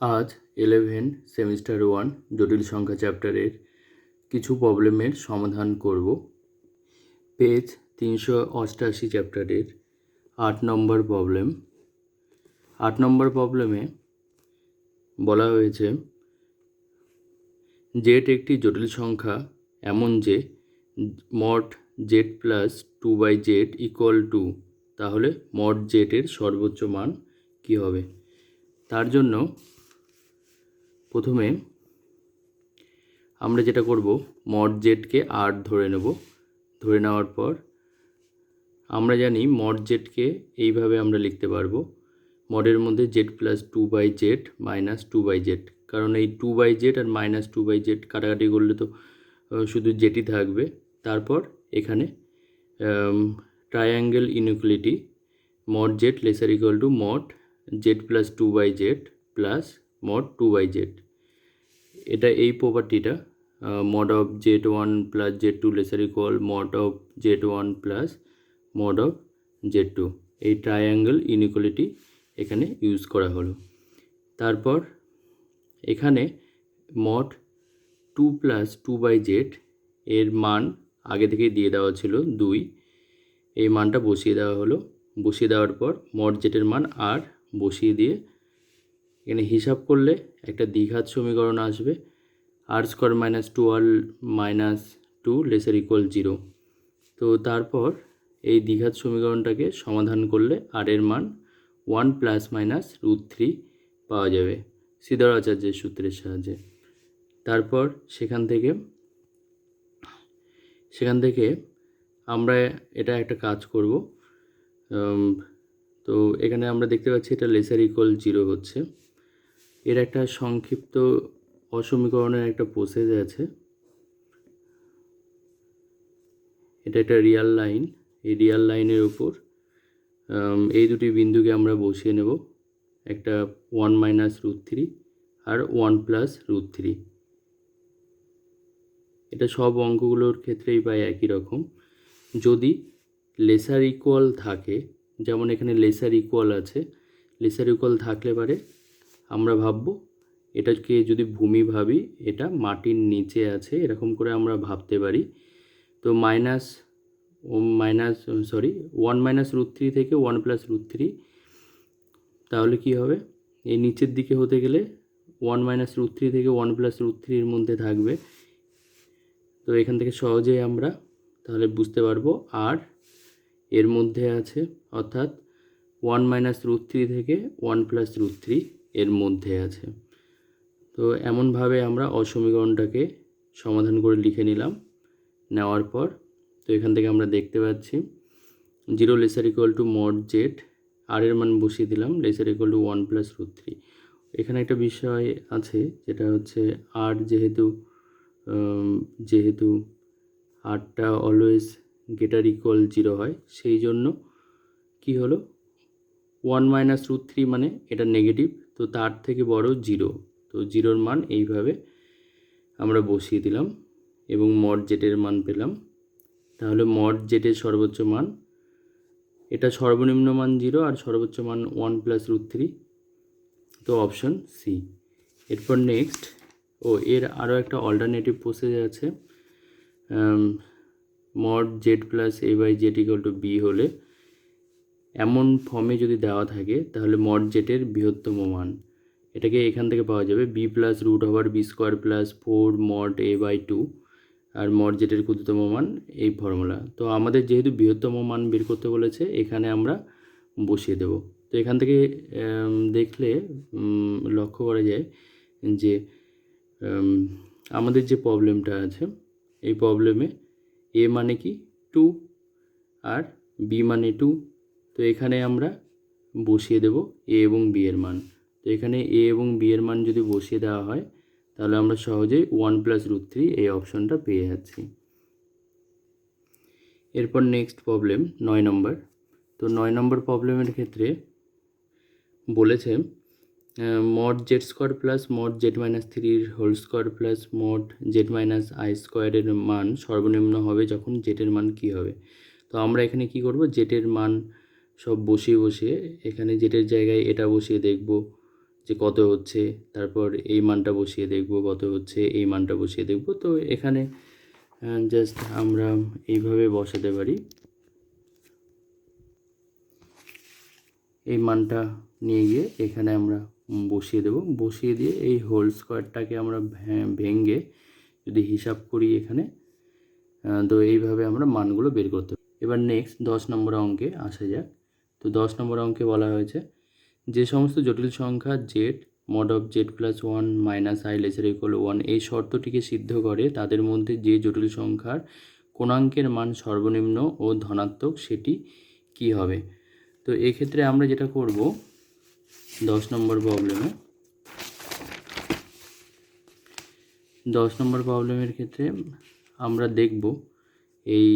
আজ eleven semester one জটিল সংখ্যা চ্যাপ্টারের কিছু প্রবলেমের সমাধান করব। পেজ তিনশো অষ্টাশি চ্যাপ্টারের আট নম্বর প্রবলেম আট নম্বর প্রবলেমে বলা হয়েছে জেড একটি জটিল সংখ্যা, এমন যে mod z plus two by z equal to তাহলে মড জেডের সর্বোচ্চ মান কী হবে? তার জন্য প্রথমে আমরা যেটা করব মড জেডকে আট ধরে নেব। ধরে নেওয়ার পর আমরা জানি মড জেডকে এইভাবে আমরা লিখতে পারব। মডের মধ্যে z plus two by z minus two by z কারণ এই টু বাই জেড আর মাইনাস টু বাই জেড কাটাকাটি করলে তো শুধু জেডই থাকবে। তারপর এখানে triangle inequality mod z lesser equal to mod z plus two by z plus mod two by z এটা এই প্রপার্টিটা mod of z one plus z two lesser equal mod of z one plus mod of z two এই triangle inequality এখানে use করা হলো। তারপর এখানে mod two plus two by z এর মান আগে থেকেই দিয়ে দেওয়া ছিল দুই। এই মানটা বসিয়ে দেওয়া হলো। বসিয়ে দেওয়ার পর মড জেটের মান আর বসিয়ে দিয়ে এখানে হিসাব করলে একটা দ্বিঘাত সমীকরণ আসবে। R square minus two r minus two lesser equal zero তো তারপর এই দ্বিঘাত সমীকরণটাকে সমাধান করলে আর এর মান one plus minus root three পাওয়া যাবে। সিদ্ধার আচার্যের সূত্রের সাহায্যে। তারপর সেখান থেকে সেখান থেকে আমরা এটা একটা কাজ করব। তো এখানে আমরা দেখতে পাচ্ছি এটা লেসার ইকুয়াল জিরো হচ্ছে। এর একটা সংক্ষিপ্ত অসমীকরণের একটা প্রসেস আছে। এটা একটা রিয়াল লাইন এই রিয়াল লাইনের উম, এই দুটি বিন্দুকে আমরা বসিয়ে নেব। একটা ওয়ান মাইনাস রুট থ্রি আর ওয়ান প্লাস রুট থ্রি এটা সব অঙ্কগুলোর ক্ষেত্রেই পাই একই রকম। যদি লেসার ইকুয়াল থাকে যেমন এখানে লেসার ইকুয়াল আছে লেসার ইকুয়াল থাকলে পারে আমরা ভাববো। এটাকে যদি ভূমি ভাবি, এটা মাটির নিচে আছে, এরকম করে আমরা ভাবতে পারি। তো minus minus sorry one minus root three থেকে ওয়ান প্লাস রুট থ্রি তাহলে কি হবে? এই নিচের দিকে হতে গেলে ওয়ান মাইনাস রুট থ্রি থেকে ওয়ান প্লাস রুট থ্রির মধ্যে থাকবে। তো এখান থেকে সহজেই আমরা তাহলে বুঝতে পারব, আর এর মধ্যে আছে, অর্থাৎ ওয়ান মাইনাস রুট থ্রি থেকে ওয়ান প্লাস রুট থ্রি এর মধ্যে আছে। তো এমনভাবে আমরা অসমীকরণটাকে সমাধান করে লিখে নিলাম। নেওয়ার পর তো এখান থেকে আমরা দেখতে পাচ্ছি zero lesser equal to mod z r এর মান বসিয়ে দিলাম, lesser equal to one plus root three. এখানে একটা বিষয় আছে, যেটা হচ্ছে আর যেহেতু যেহেতু আরটা অলওয়েজ গেটার ইকুয়াল জিরো হয়, সেই জন্য কি হলো? ওয়ান মাইনাস রুট থ্রি মানে এটা নেগেটিভ তো তার থেকে বড় জিরো। তো জিরোর মান এইভাবে আমরা বসিয়ে দিলাম এবং মড জেটের মান পেলাম। তাহলে মড জেটের সর্বোচ্চ মান, এটা সর্বনিম্ন মান জিরো আর সর্বোচ্চ মান ওয়ান প্লাস রুট থ্রি তো অপশন সি এরপর নেক্সট ও এর আরও একটা অল্টারনেটিভ প্রসেস আছে। Mod z plus a by z equal to b হলে এমন ফর্মে যদি দেওয়া থাকে, তাহলে মড জেটের বৃহত্তম মান। এটাকে এখান থেকে পাওয়া যাবে b plus root over b square plus four mod a by two R mod জেটের ক্ষুদ্রতম মান এই ফর্মুলা তো আমাদের যেহেতু বৃহত্তম মান বের করতে বলেছে, এখানে আমরা বসিয়ে দেব। তো এখান থেকে দেখলে লক্ষ্য করা যায় যে আমাদের যে প্রবলেমটা আছে, এই প্রবলেমে এ মানে কি? টু আর বি মানে টু তো এখানে আমরা বসিয়ে দেব এ এবং বি এর মান। তো এখানে এ এবং বি এর মান যদি বসিয়ে দেওয়া হয়, তাহলে আমরা সহজেই ওয়ান প্লাস রুট থ্রি এই অপশনটা পেয়ে যাচ্ছি। এরপর নেক্সট প্রবলেম, নয় নম্বর। তো নয় নম্বর প্রবলেমের ক্ষেত্রে বলেছে mod z square plus mod z minus থ্রির whole square plus mod z minus i স্কোয়ারের মান সর্বনিম্ন হবে যখন জেটের মান কী হবে। তো আমরা এখানে কি করব? জেটের মান সব বসিয়ে বসিয়ে এখানে জেটের জায়গায় এটা বসিয়ে দেখব যে কত হচ্ছে। তারপর এই মানটা বসিয়ে দেখব কত হচ্ছে, এই মানটা বসিয়ে দেখব। তো এখানে জাস্ট আমরা এইভাবে বসাতে পারি। এই মানটা নিয়ে গিয়ে এখানে আমরা বসিয়ে দেব। বসিয়ে দিয়ে এই হোল স্কোয়ারটাকে আমরা ভে- ভেঙে যদি হিসাব করি এখানে তো এইভাবে আমরা মানগুলো বের করতে এবার নেক্সট দশ নম্বর অঙ্কে আসা যাক। তো দশ নম্বর অঙ্কে বলা হয়েছে, যে সমস্ত জটিল সংখ্যা z mod of z plus one minus i lesser equal one এই শর্তটিকে সিদ্ধ করে তাদের মধ্যে যে জটিল সংখ্যার কোণাঙ্কের মান সর্বনিম্ন ও ধনাত্মক সেটি কি হবে? তো এক্ষেত্রে আমরা যেটা করব, দশ নম্বর প্রবলেমে দশ নম্বর প্রবলেমের ক্ষেত্রে আমরা দেখব এই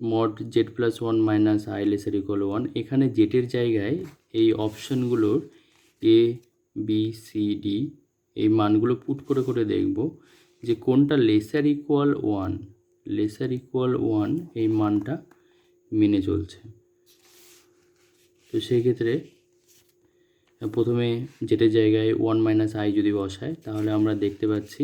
mod z plus one minus i lesser equal one এখানে জেটের জায়গায় এই অপশনগুলোর এ বি সি ডি এই মানগুলো পুট করে করে দেখব যে কোনটা lesser equal one lesser equal one এই মানটা মেনে চলছে। তো সেই ক্ষেত্রে প্রথমে যেটার জায়গায় ওয়ান মাইনাস আই যদি বসায়, তাহলে আমরা দেখতে পাচ্ছি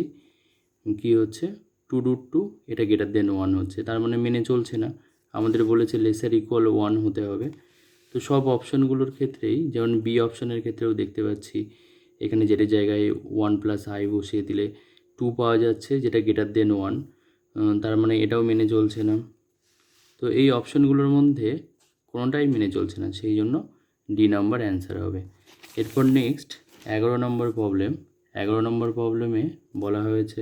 কি হচ্ছে? টু রুট টু এটা গ্রেটার দেন ওয়ান হচ্ছে। তার মানে মেনে চলছে না। আমাদের বলেছে লেসার ইকুয়াল ওয়ান হতে হবে। তো সব অপশনগুলোর ক্ষেত্রেই, যেমন বি অপশনের ক্ষেত্রেও দেখতে পাচ্ছি, এখানে যেটা জায়গায় ওয়ান প্লাস আই বসিয়ে দিলে টু পাওয়া যাচ্ছে, যেটা গ্রেটার দেন ওয়ান তার মানে এটাও মেনে চলছে না। তো এই অপশনগুলোর মধ্যে কোনোটাই মেনে চলছে না, সেই জন্য ডি নাম্বার অ্যান্সার হবে। এরপর নেক্সট এগারো নম্বর প্রবলেম এগারো নম্বর প্রবলেমে বলা হয়েছে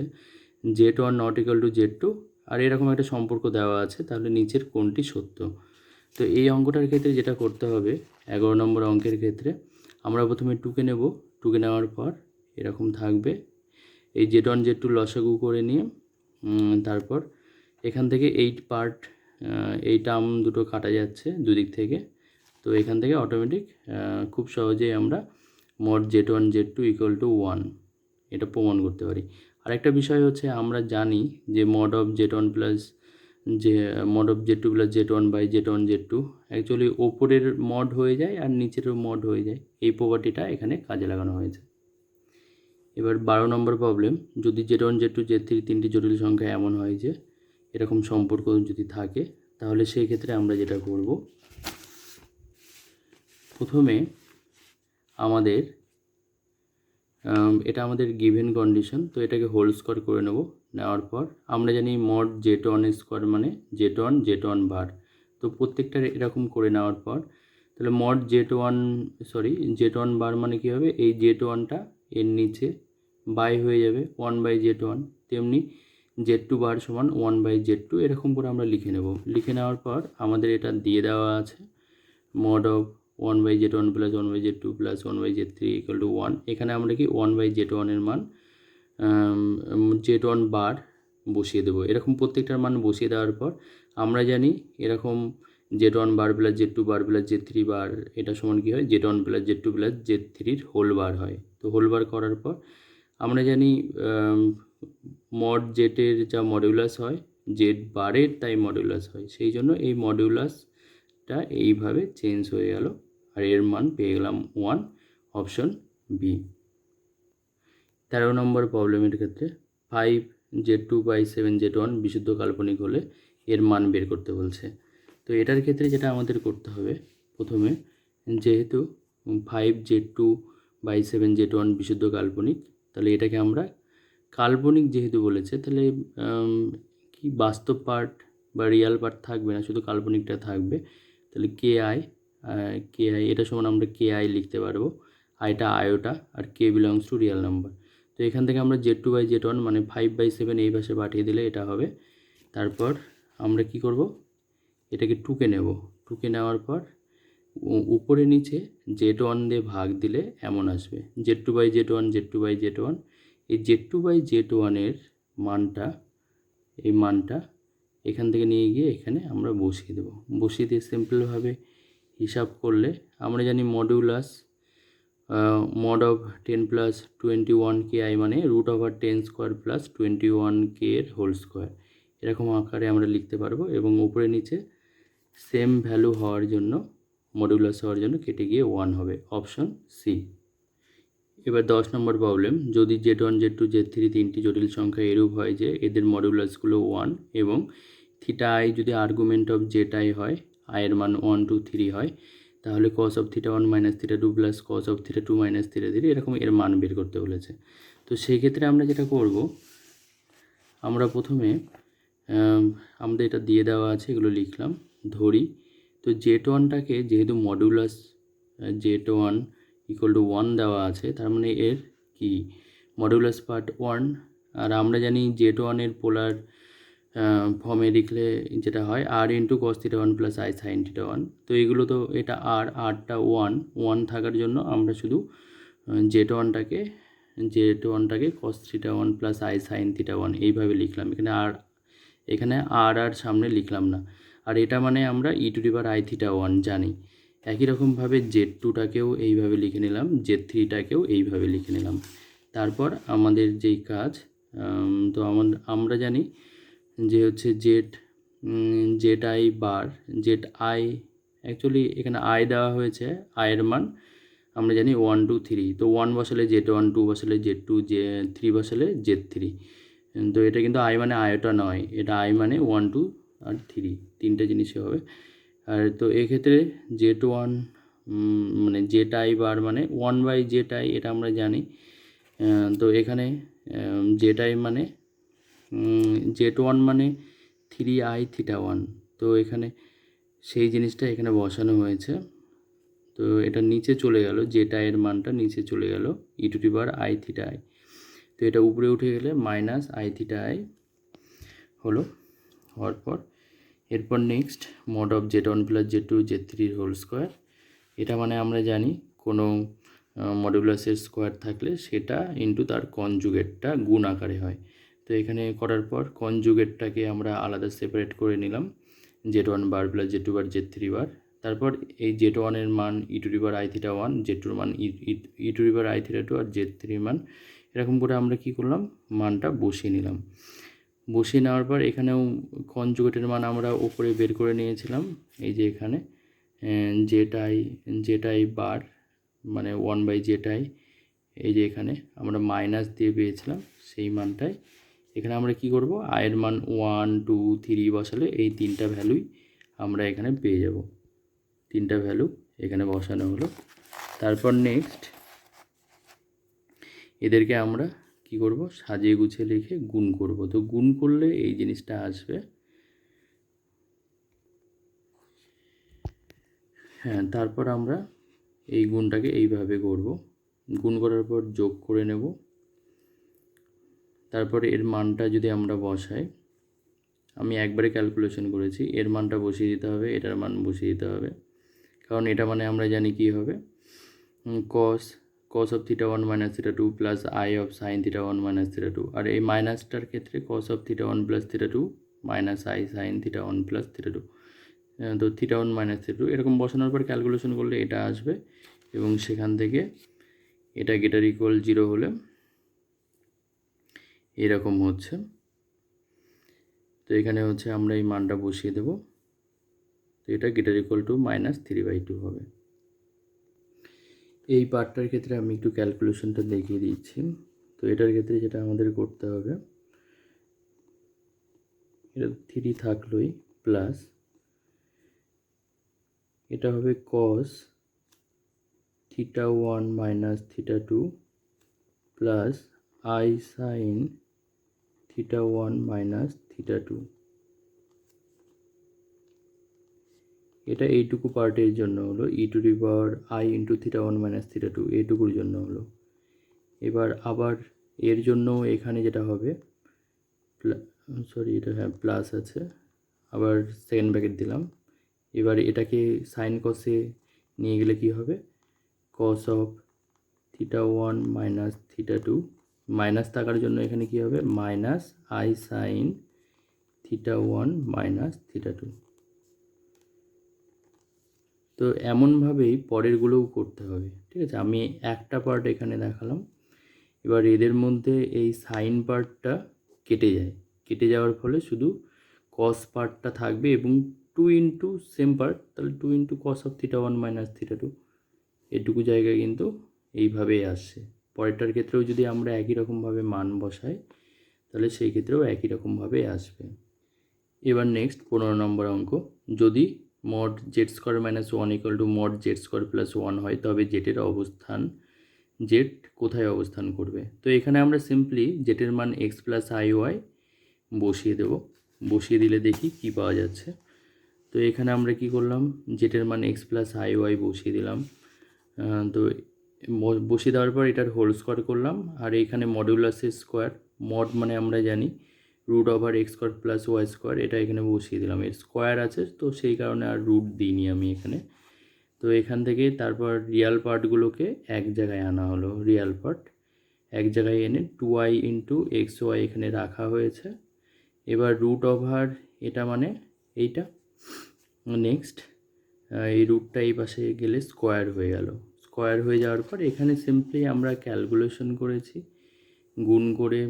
z one not equal to z two আর এরকম একটা সম্পর্ক দেওয়া আছে, তাহলে নিচের কোনটি সত্য? তো এই অঙ্কটার ক্ষেত্রে যেটা করতে হবে, এগারো নম্বর অঙ্কের ক্ষেত্রে, আমরা প্রথমে টুকে নেব টুকে নেওয়ার পর এরকম থাকবে। এই জেড ওয়ান জেড টু লসাগু করে নিয়ে তারপর এখান থেকে এইট পার্ট এই টার্ম দুটো কাটা যাচ্ছে দুদিক থেকে। তো এখান থেকে অটোমেটিক খুব সহজেই আমরা mod z one z two equal to one এটা প্রমাণ করতে পারি। আরেকটা বিষয় হচ্ছে আমরা জানি যে mod of z one plus যে mod of z two plus z one by z one z two actually ওপরের মড হয়ে যায় আর নিচেরও মড হয়ে যায়। এই প্রপার্টিটা এখানে কাজে লাগানো হয়েছে। এবার বারো নম্বর প্রবলেম যদি z one z two z three তিনটি জটিল সংখ্যা এমন হয় যে এরকম সম্পর্ক যদি থাকে তাহলে সেই ক্ষেত্রে আমরা যেটা করব প্রথমে আমাদের আম, এটা আমাদের গিভেন কন্ডিশন তো এটাকে হোল স্কোয়ার করে নেব। নেওয়ার পর আমরা জানি মড জেট ওয়ান স্কোয়ার মানে z one z one bar তো প্রত্যেকটা এরকম করে নেওয়ার পর, তাহলে mod z one sorry z one bar মানে কী হবে? এই জেট ওয়ানটা এর নিচে বাই হয়ে যাবে ওয়ান বাই জেট ওয়ান তেমনি জেড টু বার সমান ওয়ান বাই জেড টু এরকম করে আমরা লিখে নেব। লিখে নেওয়ার পর আমাদের এটা দিয়ে দেওয়া আছে। Mod of one by z one plus one by z two plus one by z three equal to one এখানে আমরা কি ওয়ান বাই জেড ওয়ানের মান জেড ওয়ান বার বসিয়ে দেবো। এরকম প্রত্যেকটার মান বসিয়ে দেওয়ার পর আমরা জানি এরকম z one bar plus z two bar plus z three bar এটা সমান কী হয়? Z one plus z two plus z থ্রির হোল বার হয়। তো হোল বার করার পর আমরা জানি মড জেটের যা মডিউলাস হয় জেড বারের তাই মডিউলাস হয়। সেই জন্য এই মডিউলাসটা এইভাবে চেঞ্জ হয়ে গেল। আর এর মান পেয়ে গেলাম ওয়ান অপশন বি তেরো নম্বর প্রবলেমের ক্ষেত্রে five z two by seven z one বিশুদ্ধ কাল্পনিক হলে এর মান বের করতে বলছে। তো এটার ক্ষেত্রে যেটা আমাদের করতে হবে, প্রথমে যেহেতু five z two by seven z one বিশুদ্ধ কাল্পনিক, তাহলে এটাকে আমরা কাল্পনিক যেহেতু বলেছে, তাহলে কি বাস্তব পার্ট বা রিয়াল পার্ট থাকবে না, শুধু কাল্পনিকটা থাকবে। তাহলে কে আই কে আই এটা সমান আমরা কে আই লিখতে পারব। আইটা আয়োটা আর কে বিলংস টু রিয়াল নাম্বার তো এখান থেকে আমরা z two by z one মানে ফাইভ বাই সেভেন এই পাশে পাঠিয়ে দিলে এটা হবে। তারপর আমরা কি করব? এটাকে টুকে নেব। টুকে নেওয়ার পর উপরে নিচে জেড ওয়ান দিয়ে ভাগ দিলে এমন আসবে। Z two by z one z two by z one এই জেড টু বাই জেড ওয়ানের মানটা, এই মানটা এখান থেকে নিয়ে গিয়ে এখানে আমরা বসিয়ে দেবো। বসিয়ে দিয়ে সিম্পলভাবে হিসাব করলে আমরা জানি modulus mod of ten plus twenty one K i মানে root over ten square plus twenty one কে এর হোল স্কোয়ার এরকম আকারে আমরা লিখতে পারব এবং উপরে নিচে সেম ভ্যালু হওয়ার জন্য মডিউলাস হওয়ার জন্য কেটে গিয়ে ওয়ান হবে। অপশন সি এবার দশ নম্বর প্রবলেম যদি z one z two z three তিনটি জটিল সংখ্যা এরূপ হয় যে এদের মডুলাসগুলো ওয়ান এবং থিটা আই যদি আর্গুমেন্ট অফ জেড আই হয় আয়ের মান ওয়ান টু থ্রি হয়, তাহলে cos of theta one minus theta two plus cos of theta two minus theta three এরকম এর মান বের করতে বলেছে। তো সেই ক্ষেত্রে আমরা যেটা করব, আমরা প্রথমে আমাদের এটা দিয়ে দেওয়া আছে, এগুলো লিখলাম, ধরি। তো জেট ওয়ানটাকে যেহেতু modulus z one equal to one দেওয়া আছে, তার মানে এর কি? মডুলাস পার্ট ওয়ান আর আমরা জানি জেট ওয়ানের পোলার ফর্মে লিখলে যেটা হয় r into cos theta one plus i sine theta one তো এগুলো তো এটা আর আরটা ওয়ান ওয়ান থাকার জন্য আমরা শুধু জেট ওয়ানটাকে z ওয়ানটাকে cos theta one plus i sine theta one এইভাবে লিখলাম। এখানে আর এখানে আর আর সামনে লিখলাম না। আর এটা মানে আমরা ই ডিভার আই থিটা ওয়ান জানি। একই রকমভাবে জেড টুটাকেও এইভাবে লিখে নিলাম, জেড থ্রিটাকেও এইভাবে লিখে নিলাম। তারপর আমাদের যেই কাজ তো আমাদের আমরা জানি যে হচ্ছে z z i bar, z i actually এখানে আয় দেওয়া হয়েছে আয়ের মান আমরা জানি ওয়ান টু থ্রি। তো ওয়ান বসালে জেড ওয়ান টু, বসালে জেড টু, জে থ্রি বসালে জেড থ্রি। তো এটা কিন্তু আই মানে আয়টা নয়, এটা আই মানে ওয়ান টু আর থ্রি। তিনটে জিনিসই হবে। আর তো এক্ষেত্রে জেট ওয়ান মানে জেট আই বার মানে ওয়ান বাই জেট আই এটা আমরা জানি। তো এখানে জেট আই মানে জেট ওয়ান মানে থ্রি আই থিটা ওয়ান। তো এখানে সেই জিনিসটা এখানে বসানো হয়েছে। তো এটা নিচে চলে গেল জেট আইয়ের মানটা নিচে চলে গেল e two bar i theta i তো এটা উপরে উঠে গেলে মাইনাস আই থিটা আই হলো, হওয়ার পর এরপর next mod of z one plus z two z থ্রির হোল স্কোয়ার এটা মানে আমরা জানি কোনো মডুলাসের স্কোয়ার থাকলে সেটা ইন্টু তার কনজুগেটটা গুণ আকারে হয়। তো এখানে করার পর কনজুগেটটাকে আমরা আলাদা সেপারেট করে নিলাম z one bar plus z two bar z three bar তারপর এই জেড ওয়ানের মান ই টু রিভার আই থিটা ওয়ান জেড টুর মান ই টু রিভার আই থিটা টু আর জেড থ্রি মান, এরকম করে আমরা কি করলাম? মানটা বসিয়ে নিলাম। বসিয়ে নেওয়ার পর এখানেও কনজুগেটের মান আমরা ওপরে বের করে নিয়েছিলাম। এই যে এখানে জেটাই জেটাই বার মানে ওয়ান বাই জেটাই, এই যে এখানে আমরা মাইনাস দিয়ে পেয়েছিলাম সেই মানটাই। এখানে আমরা কি করব? আয়ের মান ওয়ান টু থ্রি বসালে এই তিনটা ভ্যালুই আমরা এখানে পেয়ে যাব। তিনটা ভ্যালু এখানে বসানো হলো। তারপর নেক্সট এদেরকে আমরা কি করব? সাজিয়ে গুছিয়ে লিখে গুণ করব। তো গুণ করলে এই জিনিসটা আসবে। হ্যাঁ তারপর আমরা এই গুণটাকে এইভাবে করব। গুণ করার পর যোগ করে নেব। তারপরে এর মানটা যদি আমরা বসাই, আমি একবারে ক্যালকুলেশন করেছি, এর মানটা বসিয়ে দিতে হবে, এটার মান বসিয়ে দিতে হবে। কারণ এটা মানে আমরা জানি কি হবে? Cos cos of theta one minus theta two plus i of sine theta one minus theta two আর এই মাইনাসটার ক্ষেত্রে cos of theta one plus theta two minus i sine theta one plus theta two তো theta one minus theta two এরকম বসানোর পর calculation করলে এটা আসবে এবং সেখান থেকে এটা গেটার ইকুয়াল জিরো হলে এরকম হচ্ছে। তো এখানে হচ্ছে আমরা এই মানটা বসিয়ে দেব। তো এটা greater equal to minus three by two হবে। এই পার্টটার ক্ষেত্রে আমি একটু ক্যালকুলেশনটা দেখিয়ে দিচ্ছি। তো এটার ক্ষেত্রে যেটা আমাদের করতে হবে, এটা থ্রি থাকলোই প্লাস এটা হবে cos theta one minus theta two plus i sine theta one minus theta two এটা এইটুকু পার্টের জন্য হলো e to the power i into theta one minus theta two এইটুকুর জন্য হলো। এবার আবার এর জন্য এখানে যেটা হবে সরি এটা হ্যাঁ প্লাস আছে। আবার সেকেন্ড ব্যাকেট দিলাম। এবার এটাকে সাইন কসে নিয়ে গেলে কি হবে? Cos of theta one minus theta two minus থাকার জন্য এখানে কি হবে? Minus i sine theta one minus theta two তো এমনভাবেই পরেরগুলোও করতে হবে, ঠিক আছে? আমি একটা পার্ট এখানে দেখালাম। এবার এদের মধ্যে এই সাইন পার্টটা কেটে যায়। কেটে যাওয়ার ফলে শুধু কস পার্টটা থাকবে এবং টু ইন্টু সেম পার্ট তাহলে two into cos of theta one minus theta two এটুকু জায়গায় কিন্তু এইভাবেই আসছে। পরেরটার ক্ষেত্রেও যদি আমরা একই রকমভাবে মান বসাই, তাহলে সেই ক্ষেত্রেও একই রকমভাবে আসবে। এবার নেক্সট পনেরো নম্বর অঙ্ক, যদি mod z square minus one equal to mod z square plus one হয়, তবে জেটের অবস্থান জেড কোথায় অবস্থান করবে? তো এখানে আমরা সিম্পলি জেটের মান এক্স প্লাস আই ওয়াই বসিয়ে দেব। বসিয়ে দিলে দেখি কি পাওয়া যাচ্ছে। তো এখানে আমরা কি করলাম? জেটের মান এক্স প্লাস আই ওয়াই বসিয়ে দিলাম। তো বসিয়ে দেওয়ার পর এটার হোল স্কোয়ার করলাম। আর এখানে মডুলাসের স্কোয়ার মড মানে আমরা জানি root over x square plus y square এটা এখানে বসিয়ে দিলাম। এর স্কোয়ার আছে, তো সেই কারণে আর রুট দিইনি আমি এখানে। তো এখান থেকে তারপর রিয়াল পার্টগুলোকে এক জায়গায় আনা হলো রিয়াল পার্ট এক জায়গায় এনে two i into x y এখানে রাখা হয়েছে। এবার রুট ওভার এটা মানে এইটা। নেক্সট এই রুটটা এই পাশে গেলে স্কোয়ার হয়ে গেল। স্কোয়ার হয়ে যাওয়ার পর এখানে সিম্পলি আমরা ক্যালকুলেশন করেছি, গুণ করে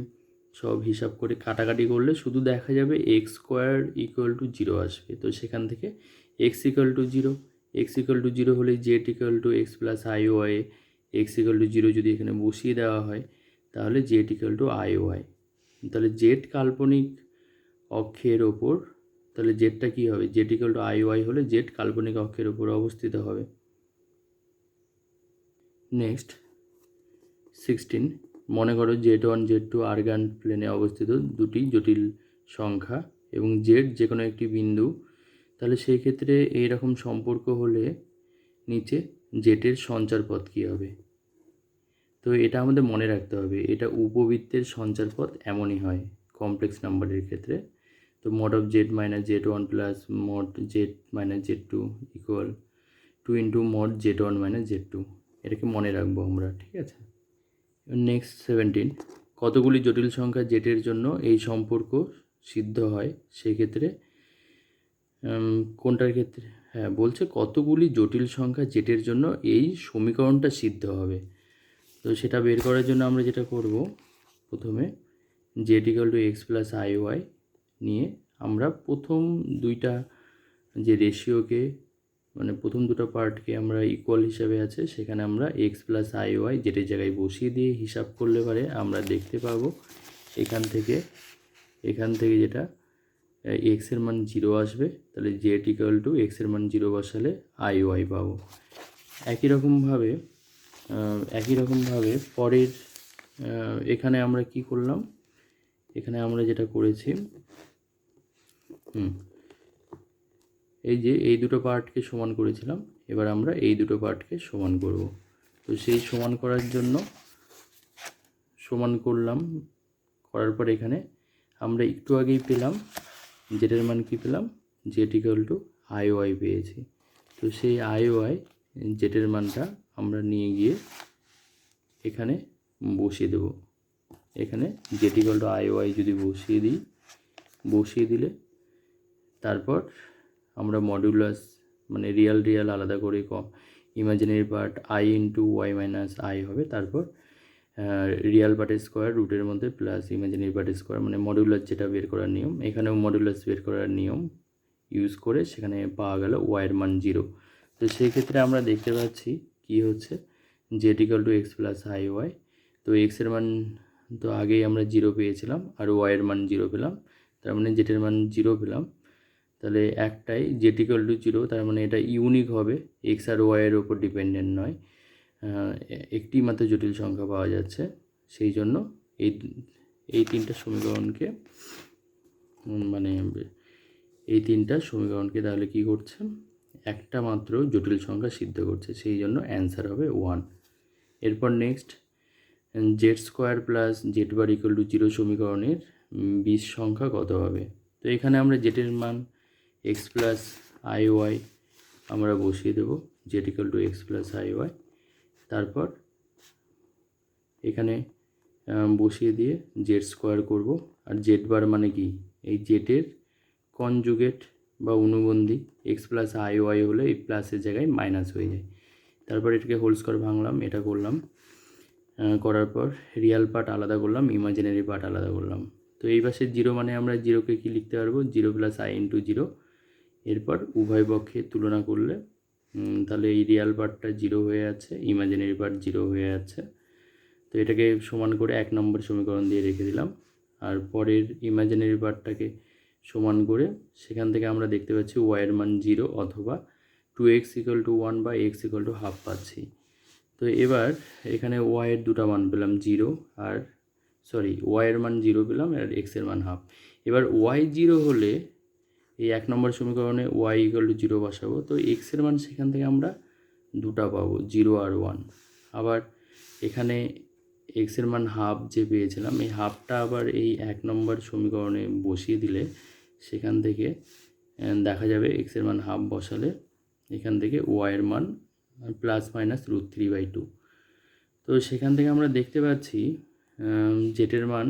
সব হিসাব করে কাটাকাটি করলে শুধু দেখা যাবে x square equal to zero আসবে। তো সেখান থেকে x equal to zero x equal to zero হলে z equal to x plus i y x equal to zero যদি এখানে বসিয়ে দেওয়া হয়, তাহলে z equal to i y তাহলে জেড কাল্পনিক অক্ষের ওপর, তাহলে জেডটা কী হবে? Z equal to i y হলে জেড কাল্পনিক অক্ষের ওপর অবস্থিত হবে। নেক্সট সিক্সটিন মনে করো z one, z two Argand প্লেনে অবস্থিত দুটি জটিল সংখ্যা এবং জেড যে কোনো একটি বিন্দু, তাহলে সেই ক্ষেত্রে এই রকম সম্পর্ক হলে নিচে জেটের সঞ্চার পথ কী হবে? তো এটা আমাদের মনে রাখতে হবে, এটা উপবৃত্তের সঞ্চার পথ এমনই হয় কমপ্লেক্স নাম্বারের ক্ষেত্রে। তো mod of z minus z one plus mod z minus z two equal to into mod z one minus z two এটাকে মনে রাখব আমরা, ঠিক আছে? নেক্সট সেভেন্টিন কতগুলি জটিল সংখ্যা জেটের জন্য এই সম্পর্ক সিদ্ধ হয়? সেক্ষেত্রে কোনটার ক্ষেত্রে? হ্যাঁ বলছে কতগুলি জটিল সংখ্যা জেটের জন্য এই সমীকরণটা সিদ্ধ হবে। তো সেটা বের করার জন্য আমরা যেটা করব, প্রথমে z equal to x plus i y নিয়ে আমরা প্রথম দুইটা যে রেশিওকে মানে প্রথম দুটো পার্টকে আমরা ইকুয়াল হিসাবে আছে, সেখানে আমরা এক্স প্লাস আই ওয়াই যেটার জায়গায় বসিয়ে দিয়ে হিসাব করলে পারে আমরা দেখতে পাবো এখান থেকে এখান থেকে যেটা এক্সের মান জিরো আসবে, তাহলে জেড ইকুয়াল টু এক্সের মান জিরো বসালে আই ওয়াই পাবো। একই রকমভাবে একই রকমভাবে পরের এখানে আমরা কি করলাম? এখানে আমরা যেটা করেছি, হুম এই যে এই দুটো পার্টকে সমান করেছিলাম, এবার আমরা এই দুটো পার্টকে সমান করব। তো সেই সমান করার জন্য সমান করলাম, করার পর এখানে আমরা একটু আগেই পেলাম জেটের মান কি পেলাম? Z equal to i y পেয়েছি। তো সেই আই ওয়াই জেটের মানটা আমরা নিয়ে গিয়ে এখানে বসিয়ে দেব। এখানে z equal to i y যদি বসিয়ে দিই, বসিয়ে দিলে তারপর আমরা মডিউলাস মানে রিয়াল রিয়াল আলাদা করে কম। Imaginary part i into y minus i হবে, তারপর রিয়াল পার্টের স্কোয়ার রুটের মধ্যে প্লাস ইমাজিনারি পার্টের স্কোয়ার মানে মডিউলাস যেটা বের করার নিয়ম, এখানেও মডিউলাস বের করার নিয়ম ইউজ করে সেখানে পাওয়া গেল ওয়াইয়ের মান জিরো তো সেই ক্ষেত্রে আমরা দেখতে পাচ্ছি কি হচ্ছে z equal to x plus i y তো এক্সের মান তো আগেই আমরা জিরো পেয়েছিলাম, আর ওয়াইয়ের মান জিরো পেলাম, তার মানে জেটের মান জিরো পেলাম। তাহলে একটাই জেট ইকাল টু জিরো তার মানে এটা ইউনিক হবে এক্স আর ওয়াইয়ের ওপর ডিপেন্ডেন্ট নয়। একটি মাত্র জটিল সংখ্যা পাওয়া যাচ্ছে, সেই জন্য এই এই তিনটা সমীকরণকে মানে এই তিনটা সমীকরণকে তাহলে কি করছে? একটা মাত্র জটিল সংখ্যা সিদ্ধ করছে, সেই জন্য অ্যান্সার হবে ওয়ান এরপর next z square plus z bar equal to zero সমীকরণের বিশ সংখ্যা কত হবে? তো এখানে আমরা জেটের মান এক্স প্লাস আই ওয়াই আমরা বসিয়ে দেবো z equal to x plus i y তারপর এখানে বসিয়ে দিয়ে জেড স্কোয়ার করব। আর জেড বার মানে কি? এই জেটের কনজুগেট বা অনুবন্ধী এক্স প্লাস আই ওয়াই হলে এই প্লাসের জায়গায় মাইনাস হয়ে যায়। তারপর এটাকে হোল স্কোয়ার ভাঙলাম, এটা করলাম। করার পর রিয়াল পার্ট আলাদা করলাম ইমাজিনারি পার্ট আলাদা করলাম। তো এই পাশে জিরো মানে আমরা জিরোকে কি লিখতে পারব? Zero plus i into zero এরপর উভয় পক্ষে তুলনা করলে তাহলে এই রিয়াল পার্টটা জিরো হয়ে আছে ইমাজিনারি পার্ট জিরো হয়ে আছে। তো এটাকে সমান করে এক নম্বর সমীকরণ দিয়ে রেখে দিলাম। আর পরের ইমাজিনারি পার্টটাকে সমান করে সেখান থেকে আমরা দেখতে পাচ্ছি ওয়াইয়ের মান জিরো অথবা two x equal to one বা এক্স ইকুয়াল টু হাফ পাচ্ছি। তো এবার এখানে ওয়াইয়ের দুটা মান পেলাম জিরো আর সরি ওয়াইয়ের মান জিরো পেলাম আর এক্সের মান হাফ এবার ওয়াই জিরো হলে এই এক নম্বর সমীকরণে ওয়াই ইকুয়াল টু জিরো বসাবো। তো এক্সের মান সেখান থেকে আমরা দুটা পাবো জিরো আর ওয়ান আবার এখানে এক্সের মান হাফ যে পেয়েছিলাম, এই হাফটা আবার এই এক নম্বর সমীকরণে বসিয়ে দিলে সেখান থেকে দেখা যাবে এক্সের মান হাফ বসালে এখান থেকে ওয়াইয়ের মান plus minus root three by two তো সেখান থেকে আমরা দেখতে পাচ্ছি জেটের মান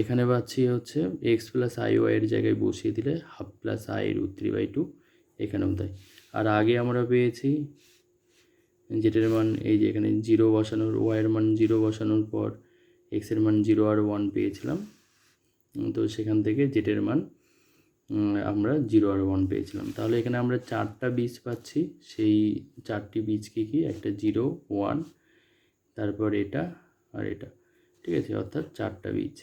এখানে পাচ্ছি হচ্ছে এক্স প্লাস আই ওয়াইয়ের জায়গায় বসিয়ে দিলে half plus i root three by two এখানেও তাই। আর আগে আমরা পেয়েছি যেটার মান, এই যে এখানে জিরো বসানোর ওয়াইয়ের মান জিরো বসানোর পর এক্সের মান জিরো আর ওয়ান পেয়েছিলাম। তো সেখান থেকে জেটের মান আমরা জিরো আর ওয়ান পেয়েছিলাম। তাহলে এখানে আমরা চারটা বীজ পাচ্ছি, সেই চারটি বীজ কী কী একটা জিরো ওয়ান তারপর এটা আর এটা। ঠিক আছে অর্থাৎ চারটা বীজ